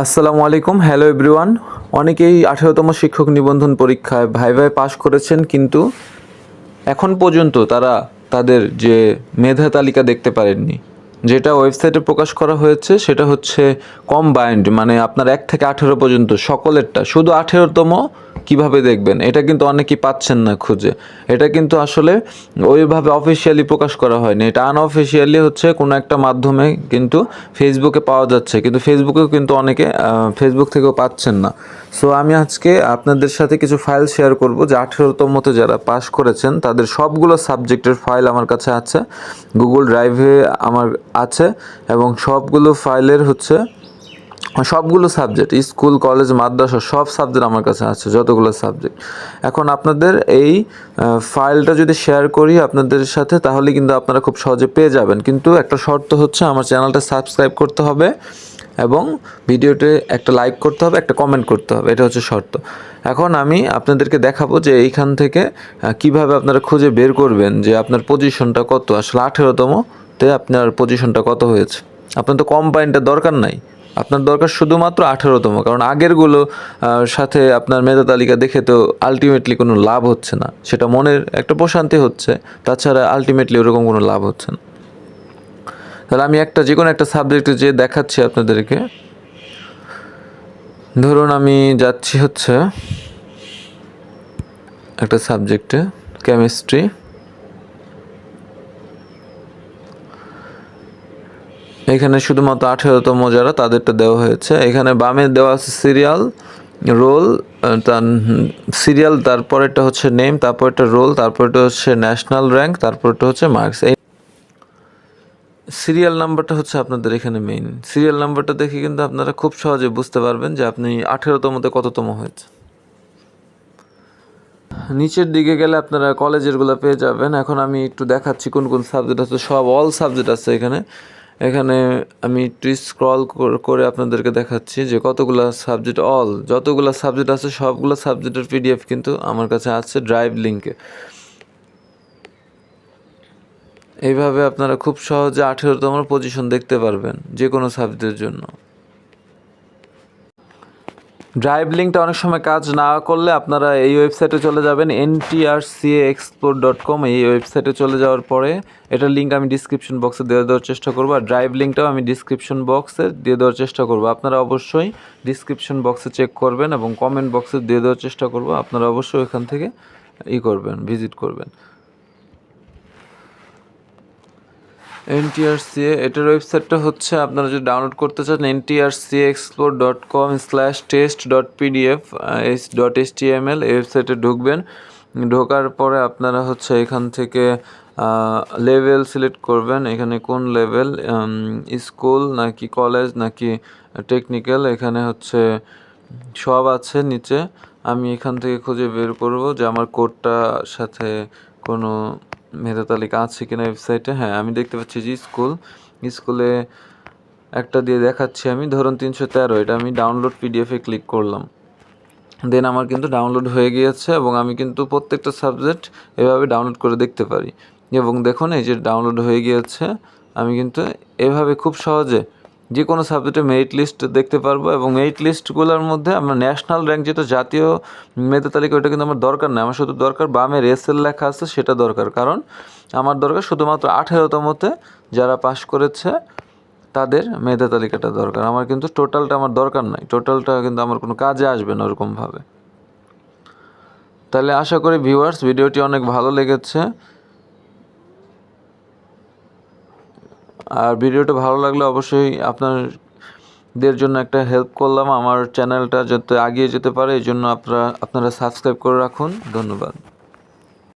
আসসালামু আলাইকুম। Hello everyone অনেকেই আঠেরোতম শিক্ষক নিবন্ধন পরীক্ষায় ভাই ভাই পাশ করেছেন, কিন্তু এখন পর্যন্ত তারা তাদের যে মেধা তালিকা দেখতে পারেননি। যেটা ওয়েবসাইটে প্রকাশ করা হয়েছে, সেটা হচ্ছে কম্বাইন্ড মানে আপনার এক থেকে আঠেরো পর্যন্ত, সকলেরটা। শুধু আঠেরোতম কীভাবে দেখবেন? এটা কিন্তু অনেকেই পাচ্ছেন না খুঁজে। এটা কিন্তু আসলে ওইভাবে অফিসিয়ালি প্রকাশ করা হয়নি। এটা আনঅফিসিয়ালি হচ্ছে কোনো একটা মাধ্যমে কিন্তু ফেসবুকে পাওয়া যাচ্ছে। কিন্তু ফেসবুকেও কিন্তু অনেকে ফেসবুক থেকেও পাচ্ছেন না। সো আমি আজকে আপনাদের সাথে কিছু ফাইল শেয়ার করব যে আঠেরোতমতে যারা পাশ করেছেন, তাদের সবগুলো সাবজেক্টের ফাইল আমার কাছে আছে। গুগল ড্রাইভে আমার আছে এবং সবগুলো ফাইলের হচ্ছে সবগুলো সাবজেক্ট স্কুল কলেজ মাদ্রাসা, সব সাবজেক্ট আমার কাছে আছে, যতগুলো সাবজেক্ট এখন আপনাদের এই ফাইলটা যদি শেয়ার করি আপনাদের সাথে, তাহলে কিন্তু আপনারা খুব সহজে পেয়ে যাবেন। কিন্তু একটা শর্ত হচ্ছে, আমার চ্যানেলটা সাবস্ক্রাইব করতে হবে এবং ভিডিওতে একটা লাইক করতে হবে, একটা কমেন্ট করতে হবে। এটা হচ্ছে শর্ত। এখন আমি আপনাদেরকে দেখাবো যে এইখান থেকে কীভাবে আপনারা খুঁজে বের করবেন যে আপনার পজিশনটা কত। আসলে আঠেরোতমতে আপনার পজিশনটা কত হয়েছে। আপনার তো কম্বাইনটা দরকার নাই। আপনার দরকার শুধুমাত্র আঠেরোতম, কারণ আগেরগুলো সাথে আপনার মেধা তালিকা দেখে তো আলটিমেটলি কোনো লাভ হচ্ছে না। সেটা মনের একটা প্রশান্তি হচ্ছে, তাছাড়া আলটিমেটলি ওরকম কোনো লাভ হচ্ছে না। তাহলে আমি একটা যে কোনো একটা সাবজেক্টে যে দেখাচ্ছি আপনাদেরকে। ধরুন আমি যাচ্ছি হচ্ছে একটা সাবজেক্টে কেমিস্ট্রি এখানে শুধুমাত্র আঠেরোতম যারা, তাদেরটা দেওয়া হয়েছে। এখানে বামে দেওয়া আছে সিরিয়াল রোল তার সিরিয়াল তারপরেরটা হচ্ছে নেম তারপরটা রোল তারপরটা হচ্ছে ন্যাশনাল র্যাঙ্ক তারপরটা হচ্ছে মার্কস এই সিরিয়াল নাম্বারটা হচ্ছে আপনাদের এখানে মেইন সিরিয়াল নাম্বারটা দেখে কিন্তু আপনারা খুব সহজে বুঝতে পারবেন যে আপনি আঠেরোতমতে কততম হয়েছে নিচের দিকে গেলে আপনারা কলেজেরগুলো পেয়ে যাবেন। এখন আমি একটু দেখাচ্ছি কোন কোন সাবজেক্ট আছে। সব অল সাবজেক্ট আছে এখানে। এখানে আমি একটু স্ক্রল করে আপনাদেরকে দেখাচ্ছি যে কতগুলো সাবজেক্ট অল যতগুলো সাবজেক্ট আছে সবগুলো সাবজেক্টের পিডিএফ কিন্তু আমার কাছে আছে ড্রাইভ লিঙ্কে এইভাবে আপনারা খুব সহজে আঠেরোতম পজিশন দেখতে পারবেন যে কোনো সাবজেক্টের জন্য। ড্রাইভ লিঙ্কটা অনেক সময় কাজ না করলে আপনারা এই ওয়েবসাইটে চলে যাবেন এনটিআরসিএ এক্সপ্লোর ডট কম এই ওয়েবসাইটে চলে যাওয়ার পরে এটার লিঙ্ক আমি ডিসক্রিপশন বক্সে দিয়ে দেওয়ার চেষ্টা করব, আর ড্রাইভ লিঙ্কটাও আমি ডিসক্রিপশন বক্সে দিয়ে দেওয়ার চেষ্টা করব। আপনারা অবশ্যই ডিসক্রিপশন বক্সে চেক করবেন এবং কমেন্ট বক্সে দিয়ে দেওয়ার চেষ্টা করব, আপনারা অবশ্যই ওখান থেকে ই করবেন ভিজিট করবেন। এনটিআরসিএ এটার ওয়েবসাইটটা হচ্ছে, আপনারা যদি ডাউনলোড করতে চান NTRCA explore dot com slash test dot PDF S dot S T M L এই ওয়েবসাইটে ঢুকবেন। ঢোকার পরে আপনারা হচ্ছে এখান থেকে লেভেল সিলেক্ট করবেন। এখানে কোন লেভেল? স্কুল নাকি কলেজ নাকি টেকনিক্যাল? এখানে হচ্ছে সব আছে নিচে। আমি এখান থেকে খুঁজে বের করব যে আমার কোডটার সাথে কোনো মেধা তালিকা আছে কিনা ওয়েবসাইটে হ্যাঁ আমি দেখতে পাচ্ছি যে স্কুল স্কুলে একটা দিয়ে দেখাচ্ছি আমি, ধরুন তিনশো তেরো, এটা আমি ডাউনলোড পিডিএফে ক্লিক করলাম। দেন আমার কিন্তু ডাউনলোড হয়ে গিয়েছে এবং আমি কিন্তু প্রত্যেকটা সাবজেক্ট এভাবে ডাউনলোড করে দেখতে পারি। এবং দেখুন, এই যে ডাউনলোড হয়ে গিয়েছে, আমি কিন্তু এভাবে খুব সহজে যে কোনো সাবজেক্টে মেরিট লিস্ট দেখতে পারব এবং মেরিট লিস্টগুলোর মধ্যে আমরা ন্যাশনাল র্যাঙ্ক যেটা জাতীয় মেধা তালিকা, ওটা কিন্তু আমার দরকার নেই। আমার শুধু দরকার বামে রেসেল লেখা আছে, সেটা দরকার। কারণ আমার দরকার শুধুমাত্র আঠেরোতমতে যারা পাশ করেছে, তাদের মেধা তালিকাটা দরকার। আমার কিন্তু টোটালটা আমার দরকার নাই। টোটালটা কিন্তু আমার কোনো কাজে আসবে না ওরকমভাবে। তাহলে আশা করি ভিউয়ার্স ভিডিওটি অনেক ভালো লেগেছে। আর ভিডিওটা ভালো লাগলে অবশ্যই আপনাদের জন্য একটা হেল্প করলাম আমার চ্যানেলটা যাতে এগিয়ে যেতে পারে, এই জন্য আপনারা আপনারা সাবস্ক্রাইব করে রাখুন। ধন্যবাদ।